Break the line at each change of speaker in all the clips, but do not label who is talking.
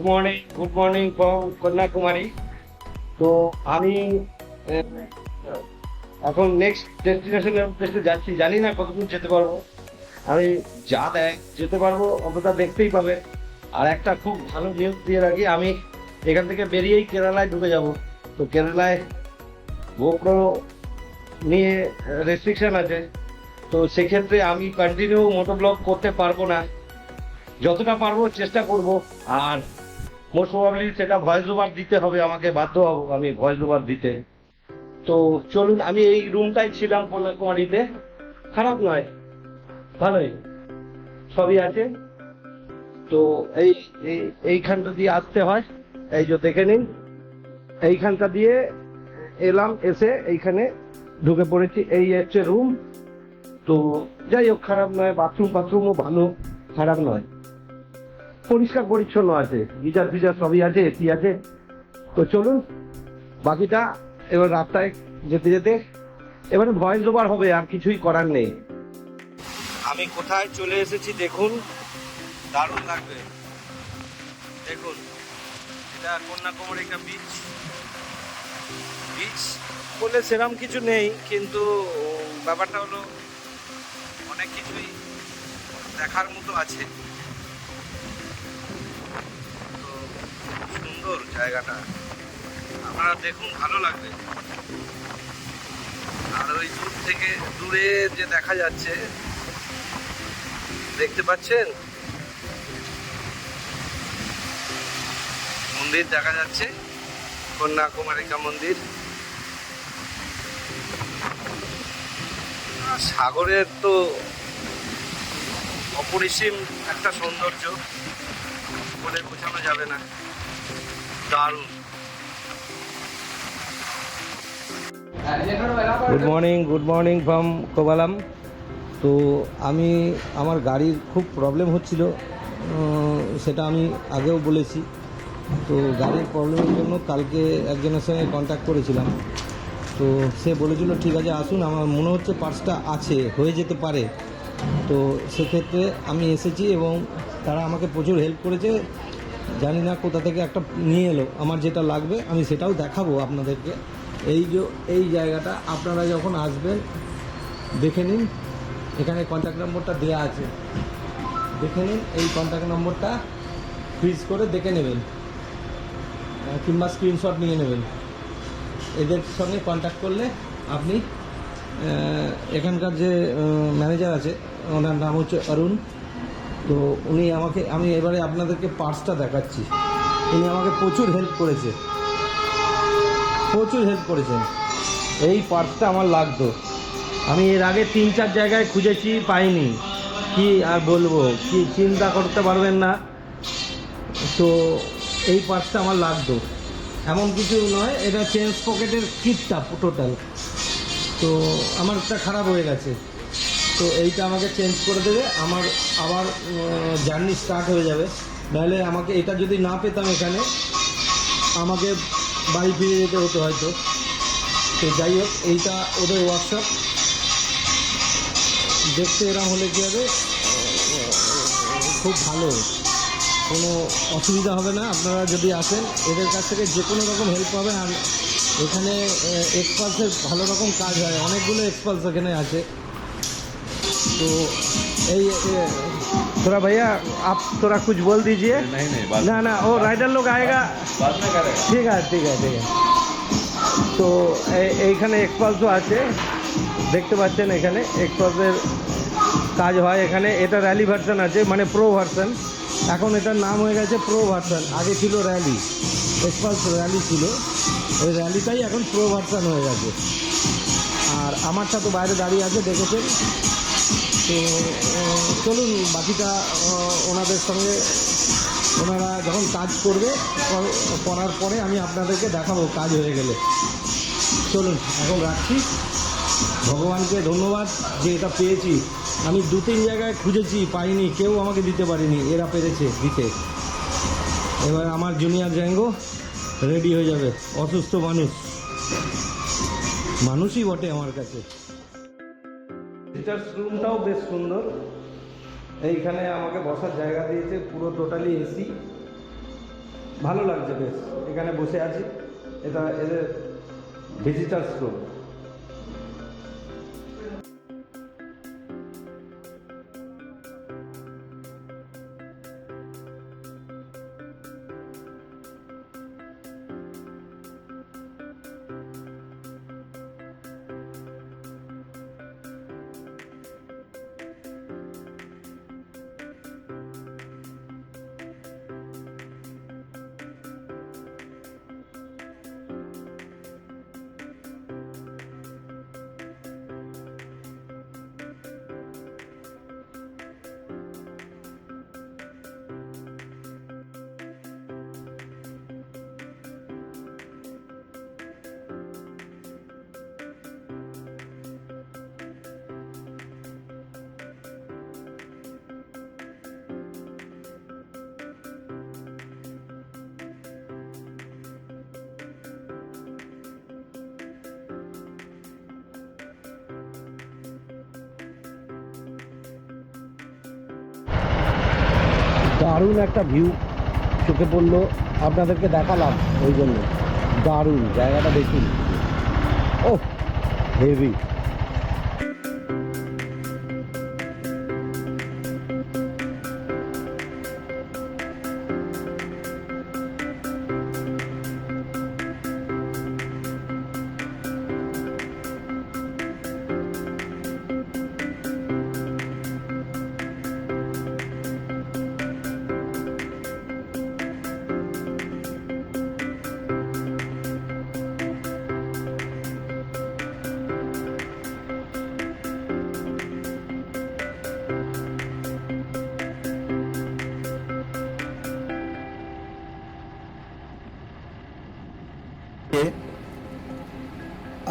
Good morning good morning from Kanyakumari তো আমি এখন নেক্সট ডেস্টিনেশনের উদ্দেশ্যে যাচ্ছি, জানি না কতদূর যেতে পারব। আমি যা দেখ, যেতে পারব, অতটা দেখতেই পাবে। আর একটা খুব ভালো নিউজ দিয়ে রাখি, আমি এখান থেকে বেরিয়েই কেরালায় ঢুকে যাব। তো কেরালায় গোপ্রো নিয়ে রেস্ট্রিকশন আছে। তো সেক্ষেত্রে আমি কন্টিনিউ মোটো ব্লগ করতে পারব না। যতটা পারব, চেষ্টা করব। আর মোস্ট প্রবাবলি সেটা ভয়েস ওভার দিতে হবে, আমাকে বাধ্য হব আমি ভয়েস ওভার দিতে। তো চলুন, আমি এই রুমটাই ছিলাম কন্যাকুমারীতে খারাপ নয়, ভালোই, সবই আছে। তো এই, এই- এইখানটা দিয়ে আসতে হয়, এই যে দেখে নিন। এইখানটা দিয়ে এলাম, এসে এইখানে ঢুকে পড়েছি, এই হচ্ছে রুম তো যাই হোক, খারাপ নয় বাথরুম বাথরুমও ভালো, খারাপ নয়। পরিষ্কার পরিচ্ছন্ন আছে। গিজার ফিজার সবই আছে, এসি আছে। তো চলুন, বাকিটা এবার রাস্তায় যেতে যেতে এবারে ভয়েস ওভার হবে, আর কিছুই করার নেই। আমি কোথায় চলে এসেছি দেখুন, দারুণ লাগবে। দেখুন, এটা কন্যাকুমারী একটা বিচ বিচ বলে সেরকম কিছু নেই, কিন্তু ব্যাপারটা হলো অনেক কিছুই দেখার মতো আছে। জায়গাটা। আপনারা দেখুন, ভালো লাগবে। আর ওই দূর থেকে দূরে যে দেখা যাচ্ছে, দেখতে পাচ্ছেন? মন্দির দেখা যাচ্ছে, কন্যাকুমারিকা মন্দির। সাগরের তো অপরিসীম একটা সৌন্দর্য, বলে বোঝানো যাবে না। Good morning good morning from Kovalam তো আমি, আমার গাড়ির খুব প্রবলেম হচ্ছিল। সেটা আমি আগেও বলেছি। তো গাড়ির প্রবলেমের জন্য কালকে একজনের সঙ্গে কন্ট্যাক্ট করেছিলাম। তো সে বলেছিল, ঠিক আছে, আসুন। আমার মনে হচ্ছে পার্সটা আছে, হয়ে যেতে পারে। তো সেক্ষেত্রে আমি এসেছি এবং তারা আমাকে প্রচুর হেল্প করেছে। জানি না কোথা থেকে একটা নিয়ে এলো। আমার যেটা লাগবে, আমি সেটাও দেখাবো আপনাদেরকে। এই যে, এই জায়গাটা, আপনারা যখন আসবেন, দেখে নিন। এখানে কন্ট্যাক্ট নম্বরটা দেওয়া আছে। দেখে নিন, এই কন্ট্যাক্ট নম্বরটা ফ্রিজ করে দেখে নেবেন। কিংবা স্ক্রিনশট নিয়ে নেবেন। এদের সঙ্গে কন্ট্যাক্ট করলে আপনি এখানকার যে ম্যানেজার আছে, ওনার নাম হচ্ছে অরুণ। তো উনি আমাকে, আমি এবারে আপনাদেরকে পার্সটা দেখাচ্ছি। উনি আমাকে প্রচুর হেল্প করেছে। প্রচুর হেল্প করেছেন এই পার্সটা আমার লাগতো। আমি এর আগে তিন চার জায়গায় খুঁজেছি, পাইনি। কি আর বলব, কি চিন্তা করতে পারবেন না। তো এই পার্সটা আমার লাগতো। এমন কিছু নয়, এটা চেঞ্জ পকেটের কিটটা টোটাল তো আমার একটা খারাপ হয়ে গেছে। তো এইটা আমাকে চেঞ্জ করে দেবে। আমার আবার জার্নি স্টার্ট হয়ে যাবে। নাহলে আমাকে এটা যদি না পেতাম এখানে, আমাকে বাড়ি ফিরে যেতে হতো হয়তো। তো যাই হোক, এইটা ওদের ওয়ার্কশপ দেখতে এরম হলে কী হবে? খুব ভালো। কোনো অসুবিধা হবে না। আপনারা যদি আসেন, এদের কাছ থেকে যে কোনো রকম হেল্প পাবেন। আর এখানে এক্সপালসের ভালো রকম কাজ হয়। অনেকগুলো এক্সপালস এখানে আছে। तो এই এ, थोड़ा भैया आप थोड़ा कुछ बोल दीजिए
नहीं नहीं बात
ना ना वो राइडर लोग आएगा
बाद में करेगा
ঠিক আছে ঠিক আছে ঠিক আছে তো এই- এইখানে এক্সপালসও আছে দেখতে পাচ্ছেন এখানে এক্সপালসের কাজ হয় এখানে এটা র্যালি ভার্সন আছে মানে প্রো ভার্সন এখন এটার নাম হয়ে গেছে প্রো ভার্সন আগে ছিল র্যালি এক্সপালস র্যালি ছিল ওই র্যালিটাই এখন প্রো ভার্সন হয়ে গেছে আর আমারটা তো বাইরে দাঁড়িয়ে আছে দেখেছেন তো চলুন, বাকিটা ওনাদের সঙ্গে ওনারা যখন কাজ করবে করার পরে আমি আপনাদেরকে দেখাবো কাজ হয়ে গেলে। চলুন, এখন রাখছি। ভগবানকে ধন্যবাদ যে এটা পেয়েছি। আমি দু তিন জায়গায় খুঁজেছি, পাইনি, কেউ আমাকে দিতে পারিনি, এরা পেরেছে দিতে। এবার আমার জুনিয়র জ্যাঙ্গো রেডি হয়ে যাবে, অসুস্থ মানুষ। মানুষই বটে আমার কাছে। ভিজিটার্স রুমটাও বেশ সুন্দর। এইখানে আমাকে বসার জায়গা দিয়েছে, পুরো টোটালি এসি
ভালো লাগছে বেশ, এখানে বসে আছি। এটা এদের ভিজিটার্স রুম দারুণ একটা ভিউ চোখে পড়ল। আপনাদেরকে দেখালাম ওই জন্য। দারুণ জায়গাটা দেখুন। ও হেভি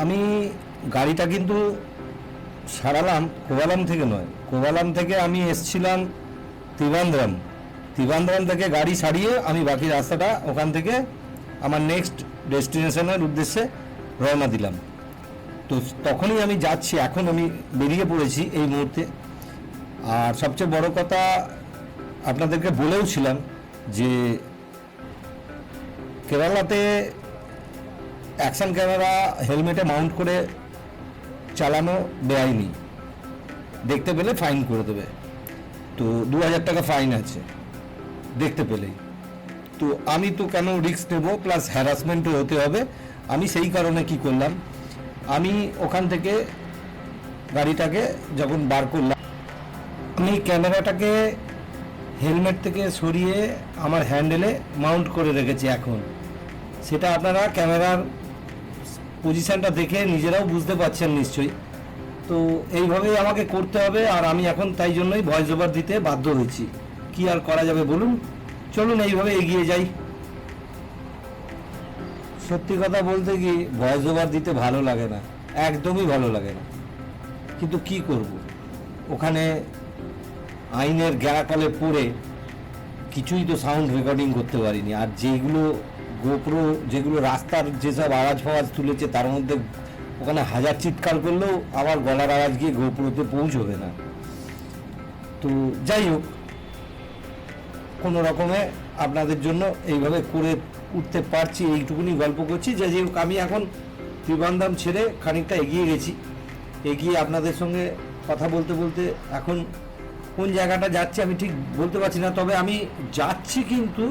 আমি গাড়িটা কিন্তু সারালাম কোভালাম থেকে নয়। কোভালাম থেকে আমি এসছিলাম ত্রিবান্দ্রম ত্রিবান্দ্রম থেকে গাড়ি সারিয়ে আমি বাকি রাস্তাটা ওখান থেকে আমার নেক্সট ডেস্টিনেশনের উদ্দেশ্যে রওনা দিলাম। তো তখনই আমি যাচ্ছি, এখন আমি বেরিয়ে পড়েছি এই মুহূর্তে। আর সবচেয়ে বড় কথা, আপনাদেরকে বলেও ছিলাম যে কেরালাতে অ্যাকশন ক্যামেরা, হেলমেটে মাউন্ট করে চালানো বেআইনি। দেখতে পেলে ফাইন করে দেবে। তো দু হাজার টাকা ফাইন আছে, দেখতে পেলেই। তো আমি তো কেন রিস্ক নেব, প্লাস হ্যারাসমেন্টও হতে হবে। আমি সেই কারণে কি করলাম, আমি ওখান থেকে গাড়িটাকে যখন বার করলাম, আমি ক্যামেরাটাকে হেলমেট থেকে সরিয়ে আমার হ্যান্ডেলে মাউন্ট করে রেখেছি এখন। সেটা আপনারা ক্যামেরার পজিশনটা দেখে নিজেরাও বুঝতে পারছেন নিশ্চয়ই। তো এইভাবেই আমাকে করতে হবে আর আমি এখন তাই জন্যই ভয়েস ওভার দিতে বাধ্য হয়েছি। কি আর করা যাবে বলুন? চলুন এইভাবে এগিয়ে যাই। সত্যি কথা বলতে কি ভয়েস ওভার দিতে ভালো লাগে না। একদমই ভালো লাগে না। কিন্তু কি করব? ওখানে আইনের গ্যারাকলে পড়ে কিছুই তো সাউন্ড রেকর্ডিং করতে পারিনি। আর যেগুলো গোপ্রো যেগুলো রাস্তার যেসব আওয়াজ ফাওয়াজ তুলেছে, তার মধ্যে ওখানে হাজার চিৎকার করলেও আমার গলার আওয়াজ গিয়ে গোপ্রোতে পৌঁছবে না। তো যাই হোক, কোনো রকমে আপনাদের জন্য এইভাবে করে উঠতে পারছি, এইটুকুনি গল্প করছি। যে যে হোক, আমি এখন ত্রিবান্ধাম ছেড়ে খানিকটা এগিয়ে গেছি। এগিয়ে আপনাদের সঙ্গে কথা বলতে বলতে এখন কোন জায়গাটা যাচ্ছি আমি ঠিক বলতে পারছি না, তবে আমি যাচ্ছি কিন্তু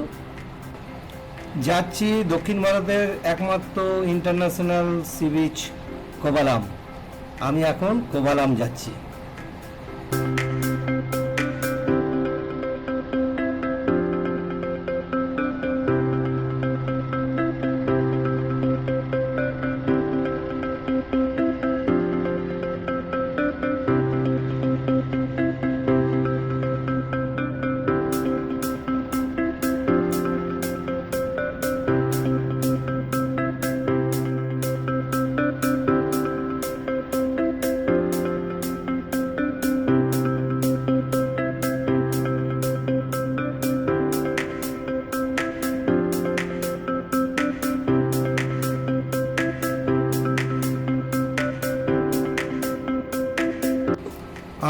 যাচ্ছি দক্ষিণ ভারতের একমাত্র ইন্টারন্যাশনাল সি বিচ কোবালাম। আমি এখন কোবালাম যাচ্ছি।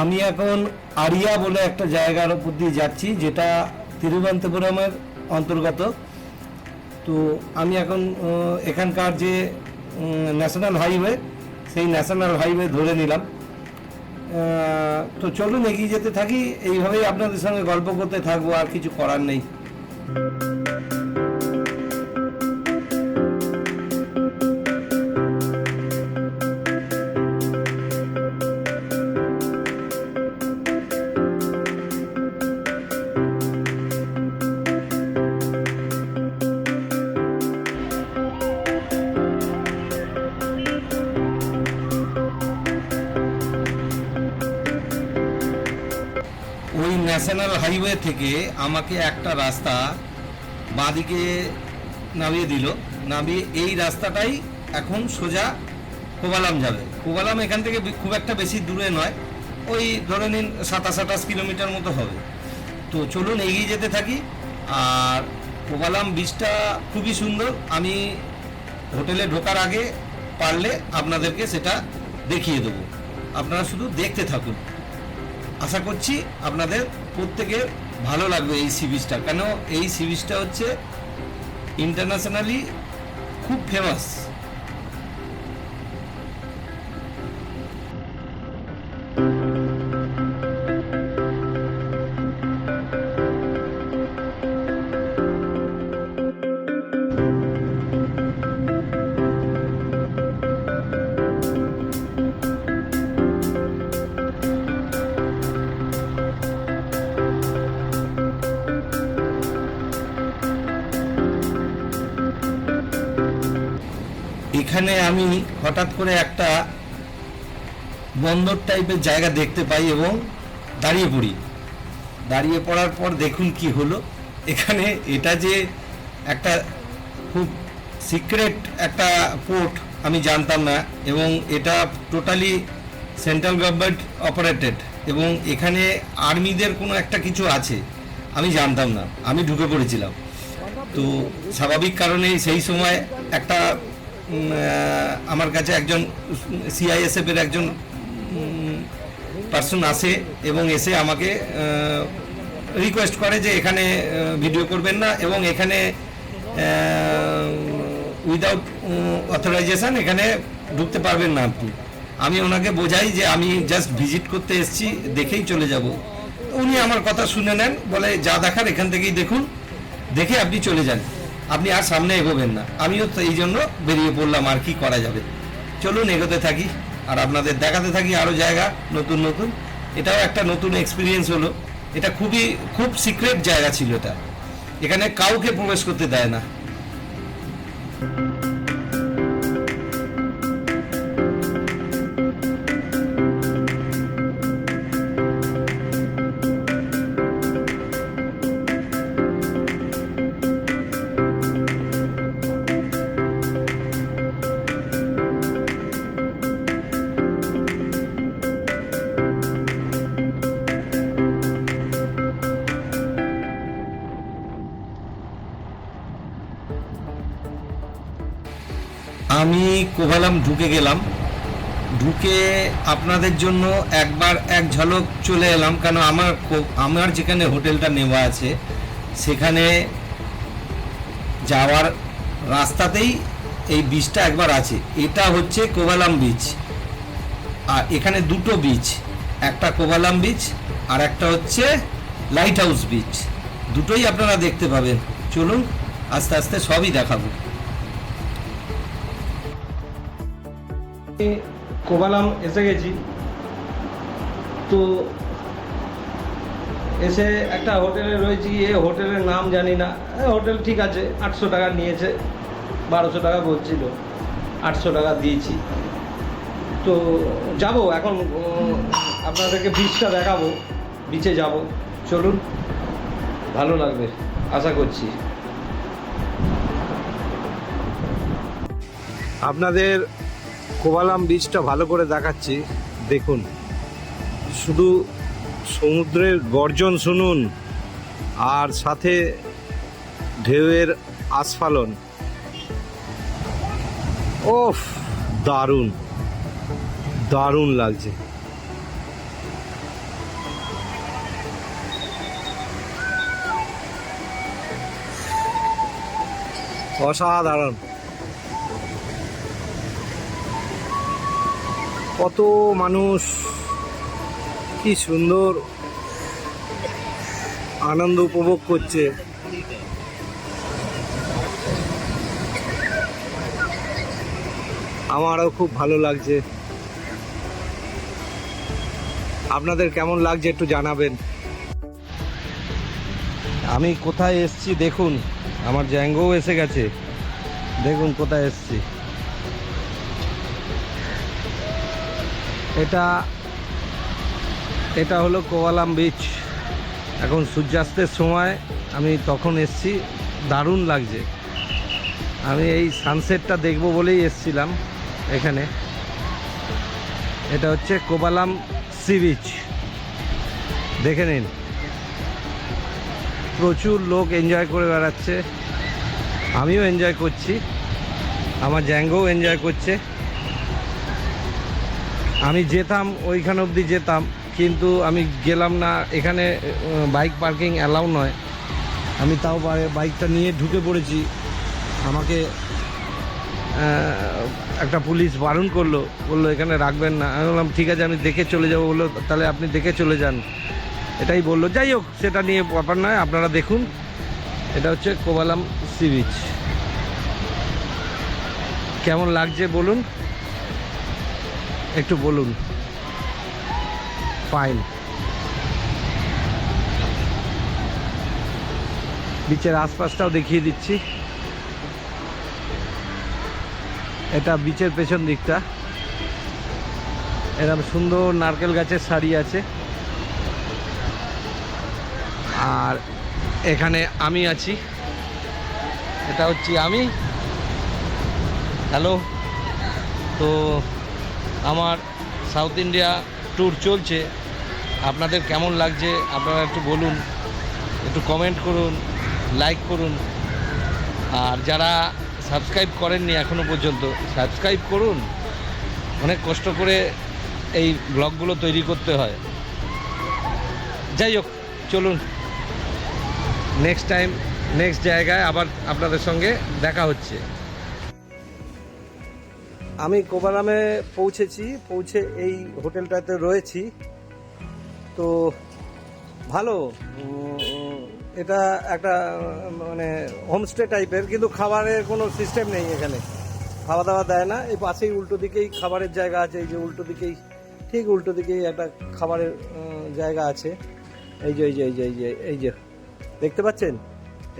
আমি এখন আরিয়া বলে একটা জায়গার উপর দিয়ে যাচ্ছি, যেটা তিরুবনন্তপুরমের অন্তর্গত। তো আমি এখন এখানকার যে ন্যাশনাল হাইওয়ে সেই ন্যাশনাল হাইওয়ে ধরে নিলাম। তো চলুন এগিয়ে যেতে থাকি, এইভাবেই আপনাদের সঙ্গে গল্প করতে থাকব, আর কিছু করার নেই। ন্যাশনাল হাইওয়ে থেকে আমাকে একটা রাস্তা বাঁদিকে নামিয়ে দিল। নামিয়ে এই রাস্তাটাই এখন সোজা কোবালাম যাবে। কোবালাম এখান থেকে খুব একটা বেশি দূরে নয়। ওই ধরে নিন সাতাশ আঠাশ কিলোমিটার মতো হবে। তো চলুন এগিয়ে যেতে থাকি। আর কোবালাম বীজটা খুবই সুন্দর। আমি হোটেলে ঢোকার আগে পারলে আপনাদেরকে সেটা দেখিয়ে দেবো। আপনারা শুধু দেখতে থাকুন। আশা করছি আপনাদের প্রত্যেকের ভালো লাগবে এই সিরিজটা। কেন? এই সিরিজটা হচ্ছে ইন্টারন্যাশনালি খুব ফেমাস এখানে আমি হঠাৎ করে একটা বন্দর টাইপের জায়গা দেখতে পাই এবং দাঁড়িয়ে পড়ি। দাঁড়িয়ে পড়ার পর দেখুন কি হলো। এখানে এটা যে একটা খুব সিক্রেট একটা পোর্ট আমি জানতাম না এবং এটা টোটালি সেন্ট্রাল গভর্নমেন্ট অপারেটেড এবং এখানে আর্মিদের কোনো একটা কিছু আছে, আমি জানতাম না। আমি ঢুকে পড়েছিলাম। তো স্বাভাবিক কারণেই সেই সময় একটা আমার কাছে একজন সিআইএসএফ এর একজন পার্সন আসে এবং এসে আমাকে রিকোয়েস্ট করে যে এখানে ভিডিও করবেন না এবং এখানে উইদাউট অথরাইজেশন এখানে ঢুকতে পারবেন না আপনি। আমি ওনাকে বোঝাই যে আমি জাস্ট ভিজিট করতে এসেছি, দেখেই চলে যাব। উনি আমার কথা শুনে নেন, বলে যা দেখার এখান থেকেই দেখুন, দেখে আপনি চলে যান। আপনি আর সামনে এগোবেন না। আমিও তো এই জন্য বেরিয়ে পড়লাম, আর কি করা যাবে? চলুন, এগোতে থাকি, আর আপনাদের দেখাতে থাকি আরও জায়গা, নতুন নতুন। এটাও একটা নতুন এক্সপিরিয়েন্স হলো। এটা খুবই, খুব সিক্রেট জায়গা ছিল এটা। এখানে কাউকে প্রবেশ করতে দেয় না। কোভালাম ঢুকে গেলাম। ঢুকে আপনাদের জন্য একবার এক ঝলক চলে এলাম, কেন আমার আমার যেখানে হোটেলটা নেওয়া আছে, সেখানে যাওয়ার রাস্তাতেই এই বীজটা একবার আছে। এটা হচ্ছে কোভালাম বীচ আর এখানে দুটো বীচ একটা কোভালাম বীচ আর একটা হচ্ছে লাইট হাউস বীচ দুটোই আপনারা দেখতে পাবেন। চলুন, আস্তে আস্তে সবই দেখাবো।
কোবালাম এসে গেছি। তো এসে একটা হোটেলে রয়েছি, এ হোটেলের নাম জানি না। হোটেল ঠিক আছে, আটশো টাকা নিয়েছে, বারোশো টাকা বলছিল, আটশো টাকা দিয়েছি। তো যাব এখন আপনাদেরকে বিচটা দেখাবো বিচে যাব। চলুন, ভালো লাগবে, আশা করছি। আপনাদের কোবালাম বীচটা ভালো করে দেখাচ্ছি। দেখুন, শুধু সমুদ্রের গর্জন শুনুন, আর সাথে ঢেউয়ের আস্ফালন। ওফ, দারুণ দারুণ লাগছে।
অসাধারণ। কত মানুষ, কি সুন্দর আনন্দ উপভোগ করছে। আমারও খুব ভালো লাগছে। আপনাদের কেমন লাগছে একটু জানাবেন। আমি কোথায় এসছি দেখুন, আমার জ্যাঙ্গোও এসে গেছে। দেখুন কোথায় এসছি। এটা এটা হলো কোয়ালাম বিচ এখন সূর্যাস্তের সময়, আমি তখন এসছি, দারুণ লাগছে। আমি এই সানসেটটা দেখব বলেই এসছিলাম এখানে। এটা হচ্ছে কোবালাম সি বিচ দেখে নিন। প্রচুর লোক এনজয় করে বেড়াচ্ছে। আমিও এনজয় করছি। আমার জ্যাঙ্গও এনজয় করছে। আমি যেতাম, ওইখান অবধি যেতাম, কিন্তু আমি গেলাম না। এখানে বাইক পার্কিং অ্যালাউ নয়। আমি তাও বাইকটা নিয়ে ঢুকে পড়েছি। আমাকে একটা পুলিশ বারণ করল। বলল, এখানে রাখবেন না। আমি বললাম, ঠিক আছে, আমি দেখে চলে যাব। বলল, তাহলে আপনি দেখে চলে যান। এটাই বলল। যাই হোক, সেটা নিয়ে ব্যাপার নয়, আপনারা দেখুন। এটা হচ্ছে কোবালাম সি বিচ। কেমন লাগছে বলুন? একটু বলুন। ফাইন বিচের আশপাশটাও দেখিয়ে দিচ্ছি। এটা বিচের পেছন দিকটা। এরকম সুন্দর নারকেল গাছের সারি আছে। আর এখানে আমি আছি। এটা হচ্ছে আমি। হ্যালো তো আমার সাউথ ইন্ডিয়া ট্যুর চলছে। আপনাদের কেমন লাগছে আপনারা একটু বলুন, একটু কমেন্ট করুন লাইক করুন। আর যারা সাবস্ক্রাইব করেননি এখনও পর্যন্ত সাবস্ক্রাইব করুন। অনেক কষ্ট করে এই ব্লগগুলো তৈরি করতে হয়। যাই হোক, চলুন। নেক্সট টাইম নেক্সট জায়গায় আবার আপনাদের সঙ্গে দেখা হচ্ছে। আমি কোবারামে পৌঁছেছি, পৌঁছে এই হোটেলটাতে রয়েছি। তো ভালো এটা একটা মানে হোমস্টে টাইপের কিন্তু খাবারের কোনো সিস্টেম নেই এখানে। খাওয়া দাওয়া দেয় না, এই পাশেই উল্টো দিকেই খাবারের জায়গা আছে, এই যে উল্টো দিকেই, ঠিক উল্টো দিকেই একটা খাবারের জায়গা আছে। এই যে এই যে এই যে এই যে এই যে, দেখতে পাচ্ছেন?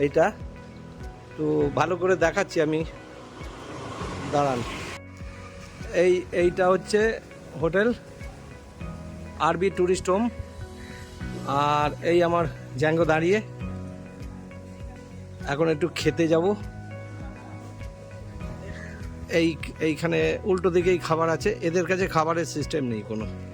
এইটা। তো ভালো করে দেখাচ্ছি আমি। দাঁড়ান। এই, এইটা হচ্ছে হোটেল আরবি ট্যুরিস্ট হোম। আর এই আমার জ্যাঙ্গো দাঁড়িয়ে। এখন একটু খেতে যাব। এই, এইখানে উল্টো দিকেই খাবার আছে। এদের কাছে খাবারের সিস্টেম নেই কোনো।